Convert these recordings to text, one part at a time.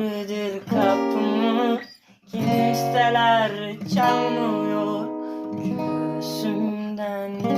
Yıllardır kapımı kimseler çalmıyor Göğsümden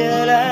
Yeah.